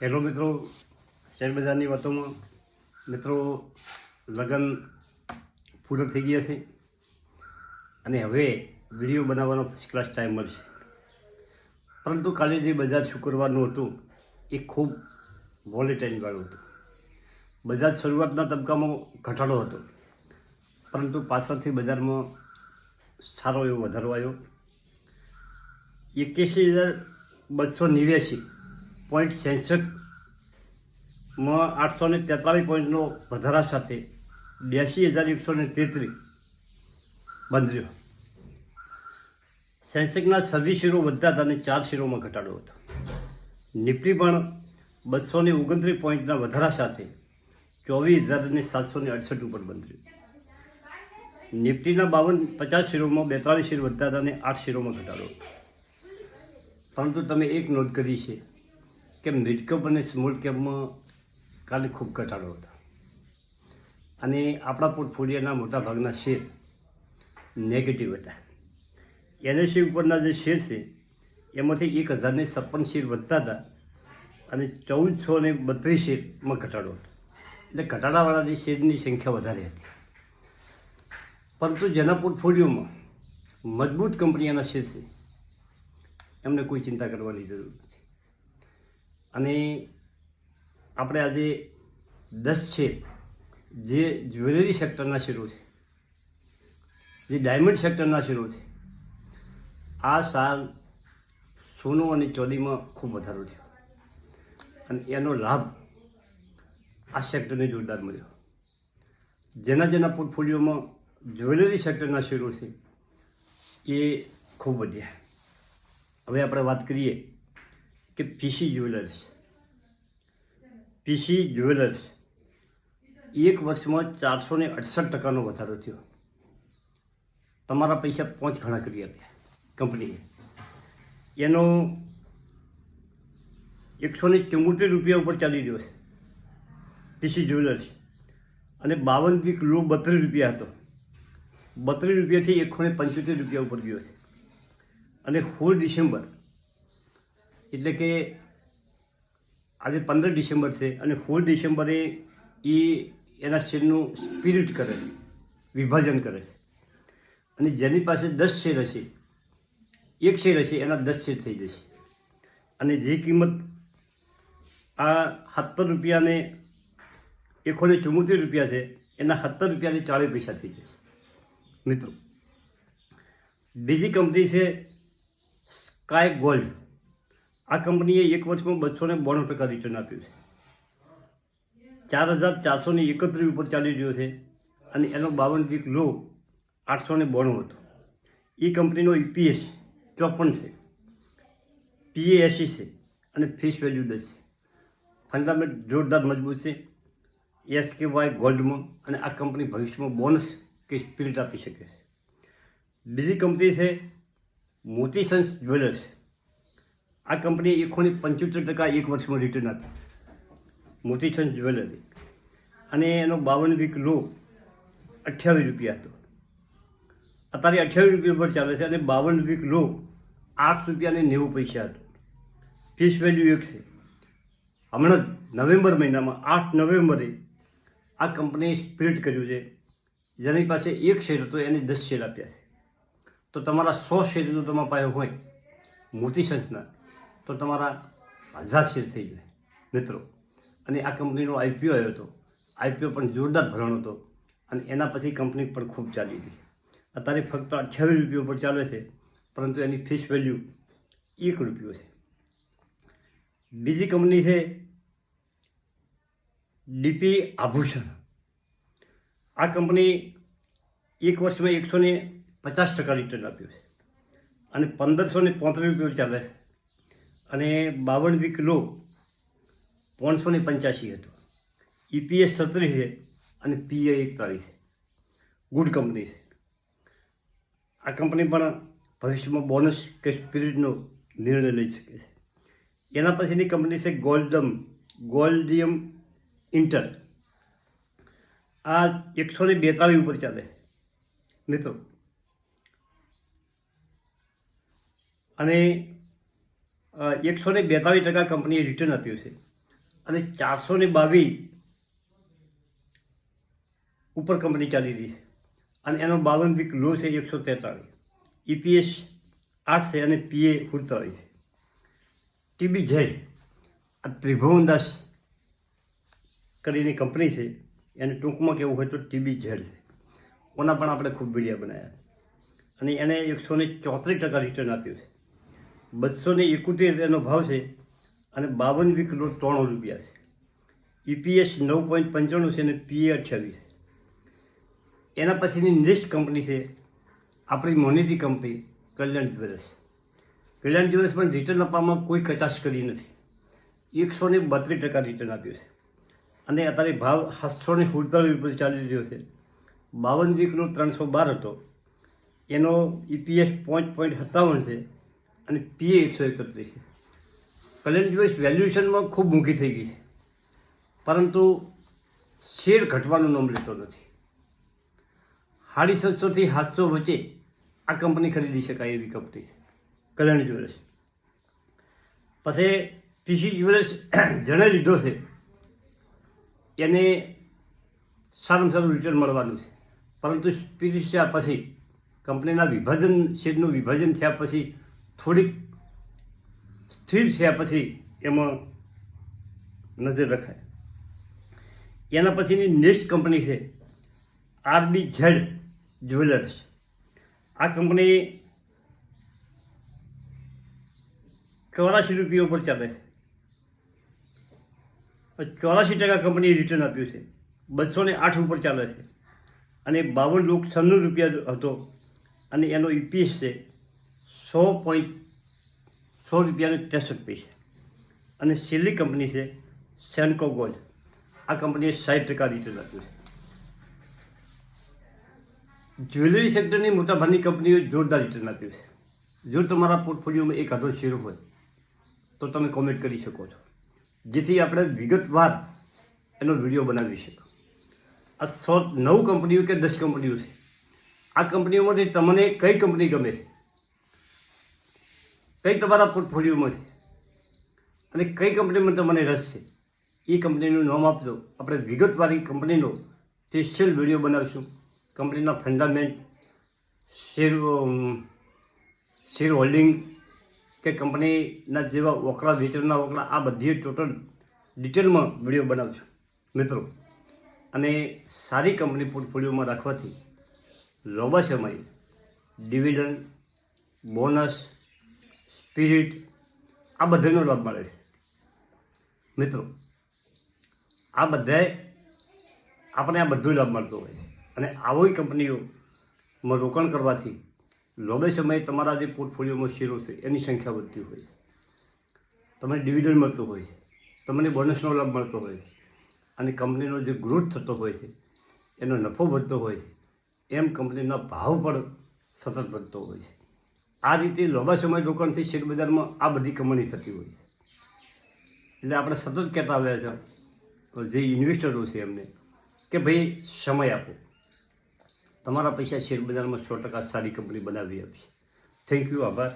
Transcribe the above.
Hello મિત્રો શેરબજારની વાતોમાં મિત્રો લગ્ન પૂરો થઈ ગયા છે અને હવે વીડિયો બનાવવાનો ફર્સ્ટ ક્લાસ ટાઈમ મળશે પરંતુ કાલે જે બજાર શુક્રવારનું હતું, એ ખૂબ વાળું હતું. બજાર શરૂઆતના તબક્કામાં ઘટાડો હતો, પરંતુ પાછળથી બજારમાં સારો એવો વધારો આવ્યો. એક્યાસી હજાર બસો નેવ્યાસી પોઈન્ટ સેન્સેક્સમાં આઠસો ને તેતાલીસ પોઈન્ટનો વધારા સાથે બ્યાસી હજાર એકસો ને તેત્રીસ બંધ રહ્યો સેન્સેક્સના છવ્વીસ શેરો વધતા હતા અને ચાર શેરોમાં ઘટાડો હતો. નિફ્ટી પણ બસો ને ઓગણત્રીસ પોઈન્ટના વધારા સાથે ચોવીસ હજાર અને સાતસો ને અડસઠ ઉપર બંધ રહ્યું નિફ્ટીના બાવન પચાસ શેરોમાં બેતાલીસ શેર વધતા હતા અને આઠ શેરોમાં ઘટાડો. હતો પરંતુ તમે એક નોંધ કરી છે કે મિડ કેપ અને સ્મોલ કેપમાં કાલે ખૂબ ઘટાડો હતો. અને આપણા પોર્ટફોલિયોના મોટાભાગના શેર નેગેટિવ હતા. એનએસસી ઉપરના જે શેર છે, એમાંથી એક હજારને છપ્પન શેર વધતા હતા અને ચૌદસો ને બત્રીસ શેરમાં ઘટાડો હતો. એટલે ઘટાડાવાળા જે શેરની સંખ્યા વધારે હતી. પરંતુ જેના પોર્ટફોલિયોમાં મજબૂત કંપનીઓના શેર છે, એમને કોઈ ચિંતા કરવાની જરૂર નથી અને આપણે આજે દસ છે, જે જ્વેલરી સેક્ટરના શેરો છે, જે ડાયમંડ સેક્ટરના શેરો છે, આ સાલ સોનું અને ચોદીમાં ખૂબ વધારો થયો. અને એનો લાભ આ સેક્ટરને જોરદાર મળ્યો. જેના જેના પોર્ટફોલિયોમાં જ્વેલરી સેક્ટરના શેરો છે, એ ખૂબ વધ્યા. હવે આપણે વાત કરીએ કે પીસી જ્વેલર્સ. પીસી જ્વેલર્સ. એક વર્ષમાં ચારસો ને અડસઠ ટકાનો વધારો થયો. તમારા પૈસા પાંચ ઘણા કરી આપ્યા કંપનીએ. એનો એકસો ને ચુમ્મોતેર રૂપિયા ઉપર ચાલી રહ્યો છે પીસી જ્વેલર્સ. અને બાવન પીક લો બત્રીસ રૂપિયા હતો. બત્રીસ રૂપિયાથી એકસો ને પંચોતેર રૂપિયા ઉપર ગયો છે. અને સોળ ડિસેમ્બર એટલે કે આજે પંદર ડિસેમ્બર છે અને સોળ ડિસેમ્બરે એ એના શેરનું સ્પિરિટ કરે વિભાજન કરે અને જેની પાસે દસ શેર હશે, એક શેર હશે, એના દસ શેર થઈ જશે. અને જે કિંમત આ સત્તર રૂપિયાને એકસો ને ચુમ્મોતેર રૂપિયા છે, એના સત્તર રૂપિયાને ચાળીસ પૈસા થઈ જશે. મિત્રો, બીજી કંપની છે સ્કાય ગોલ્ડ આ કંપનીએ એક વર્ષમાં બસો ને બોણું ટકા રિટર્ન આપ્યું છે. ચાર હજાર ચારસો ને એકત્રીસ ઉપર ચાલી રહ્યો છે અને એનો બાવન વીક લો આઠસો ને બોણું હતો. એ કંપનીનો ઈપીએસ ચોપન છે પીએ એસી છે અને ફેસ વેલ્યુ દસ છે. ફંડામેન્ટ જોરદાર મજબૂત છે. એસ કે વાય ગોલ્ડમાં અને આ કંપની ભવિષ્યમાં બોનસ કે સ્પિરિટ આપી શકે છે. બીજી કંપની છે મોતી સન્સ જ્વેલર્સ આ કંપની એકસો પંચોતેર ટકા એક વર્ષમાં રિટર્ન આપી મોતીચંદ જ્વેલરી અને એનો બાવન વીક લો અઠ્યાવીસ રૂપિયા હતો. અત્યારે અઠ્યાવીસ રૂપિયા પર ચાલે છે અને બાવન વીક લો આઠ રૂપિયા ને નેવું પૈસા હતો. ફીસ વેલ્યુ એક છે. હમણાં જ નવેમ્બર મહિનામાં, આઠ નવેમ્બરે આ કંપનીએ સ્પ્લિટ કર્યું છે. જેની પાસે એક શેર હતો, એને દસ શેર આપ્યા છે. તો તમારા સો શેર જો તમારા પાસે હોય. મોતી સંસ્થના તો તમારા હજાર શેર થઈ જાય, મિત્રો. અને આ કંપનીનો આઈપીઓ આવ્યો હતો. આઈપીઓ પણ જોરદાર ભરણ હતો. અને એના પછી કંપની પણ ખૂબ ચાલી હતી અત્યારે ફક્ત અઠ્યાવીસ રૂપિયા પર ચાલે છે, પરંતુ એની ફીસ વેલ્યુ એક રૂપિયો છે. બીજી કંપની છે ડીપી આભૂષણ. આ કંપની એક વર્ષમાં એકસો ને પચાસ ટકા રિટર્ન આપ્યું છે. અને પંદરસો ને રૂપિયા ચાલે છે. અને બાવન વીક લો પાંચસો ને પંચ્યાસી હતો. ઈપીએસ છત્રીસ છે અને પીએ એકતાલીસ છે. ગુડ કંપની છે. આ કંપની પણ ભવિષ્યમાં બોનસ કે સ્પિરિટનો નિર્ણય લઈ શકે છે. એના પછીની કંપની છે ગોલ્ડમ ગોલ્ડિયમ ઇન્ટર આ એકસો ને બેતાલીસ ઉપર ચાલે છે. મિત્રો. અને એકસો ને બેતાલીસ ટકા કંપનીએ રિટર્ન આપ્યું છે. અને ચારસો ને બાવીસ ઉપર કંપની ચાલી રહી છે. અને એનો બાવન વીક લો છે એકસો તેતાળીસ ઈપીએસ આઠ છે અને પીએ સુડતાળીસ. ટીબી ઝેડ આ ત્રિભુવનદાસ કરીને કંપની છે. એને ટૂંકમાં કેવું હોય તો ટીબી ઝેડ છે. ઓના પણ આપણે ખૂબ વિડીયા બનાવ્યા અને એને એકસો ને ચોત્રીસ ટકા રિટર્ન આપ્યું છે. બસો ને એકોતેર એનો ભાવ છે અને બાવન વીક લો ત્રણ રૂપિયા છે. ઈપીએસ નવ પોઈન્ટ પંચાણું છે અને પીએ અઠ્યાવીસ. એના પછીની નેક્સ્ટ કંપની છે આપણી મોનેટી company, Kalyan jewellers. Kalyan jewellers પણ રિટર્ન આપવામાં કોઈ કચાશ કરી નથી. એકસો ને બત્રીસ ટકા રિટર્ન આપ્યું છે. અને અત્યારે ભાવ સાતસો ને સુડતાલીસ રૂપિયા ચાલી રહ્યો છે. બાવન વીકનો ત્રણસો બાર હતો. એનો ઈપીએસ પાંચ પોઈન્ટ સત્તાવન છે. અને પીએ એકસો એકત્રીસ. કલ્યાણ જ્વેલર્સ વેલ્યુએશનમાં ખૂબ મૂકી થઈ ગઈ છે. પરંતુ શેર ઘટવાનું નામ લેતો નથી. સાડી સાતસોથી સાતસો વચ્ચે આ કંપની ખરીદી શકાય એવી કંપની છે. કલ્યાણ જ્વેલર્સ પછી પીસી જ્વેલર્સ જણે લીધો છે. એને સારામાં સારું રિટર્ન મળવાનું છે. પરંતુ સ્પિરિશિયા પછી કંપનીના વિભાજન, શેરનું વિભાજન થયા પછી થોડીક સ્થિર થયા પછી એમાં નજર રખાય. એના પછીની નેક્સ્ટ કંપની છે આરબી ઝેડ જ્વેલર્સ. આ કંપની ચોરાશી રૂપિયા ઉપર ચાલે છે. ચોરાશી ટકા કંપનીએ રિટર્ન આપ્યું છે. બસો ને આઠ ઉપર ચાલે છે. અને બાવન લોક છન્નું રૂપિયા હતો. અને એનો ઈપીએસ છે સો પોઈન્ટ સો રૂપિયાને ત્રેસઠ પૈસા અને છેલ્લી કંપની છે સેન્કો ગોલ્ડ આ કંપનીએ સાઠ ટકા રિટર્ન આપ્યું છે. જ્વેલરી સેક્ટરની મોટાભાગની કંપનીઓ જોરદાર રિટર્ન આપ્યું છે. જો તમારા પોર્ટફોલિયોમાં એક આધો શેર હોય, તો તમે કોમેન્ટ કરી શકો છો. જેથી આપણે વિગતવાર એનો વીડિયો બનાવી શકો આ સો નવ કંપનીઓ કે દસ કંપનીઓ છે. આ કંપનીઓમાંથી તમને કઈ કંપની ગમે છે? કઈ તમારા પોર્ટફોલિયોમાં છે અને કઈ કંપનીમાં તમને રસ છે? એ કંપનીનું નામ આપજો. આપણે વિગતવાળી કંપનીનો સ્પેશિયલ વીડિયો બનાવીશું. કંપનીના ફંડામેન્ટ શેર શેર હોલ્ડિંગ કે કંપનીના જેવા વકરા, વેચાણના વકરા, આ બધી ટોટલ ડિટેલમાં વીડિયો બનાવીશું. મિત્રો, અને સારી કંપની પોર્ટફોલિયોમાં રાખવાથી લોબા સમયે ડિવિડન્ડ બોનસ સ્પિરિટ આ બધાનો લાભ મળે છે. મિત્રો, આ બધાએ આપણે આ બધું લાભ મળતો હોય છે. અને આવી કંપનીઓમાં રોકાણ કરવાથી લાંબા સમયે તમારા જે પોર્ટફોલિયોમાં શેરો છે એની સંખ્યા વધતી હોય છે. તમને ડિવિડન્ડ મળતું હોય છે. તમને બોનસનો લાભ મળતો હોય છે. અને કંપનીનો જે ગ્રોથ થતો હોય છે, એનો નફો વધતો હોય છે. એમ કંપનીના ભાવ પણ સતત વધતો હોય છે. આ રીતે લાંબા સમય રોકાણથી શેરબજારમાં આ બધી કમાણી થતી હોય છે. એટલે આપણે સતત કહેતા આવ્યા છે, જે ઇન્વેસ્ટરો છે એમને, કે ભાઈ સમય આપો. તમારા પૈસા શેરબજારમાં સો ટકા સારી કંપની બનાવી આપશે. થેન્ક યુ આભાર.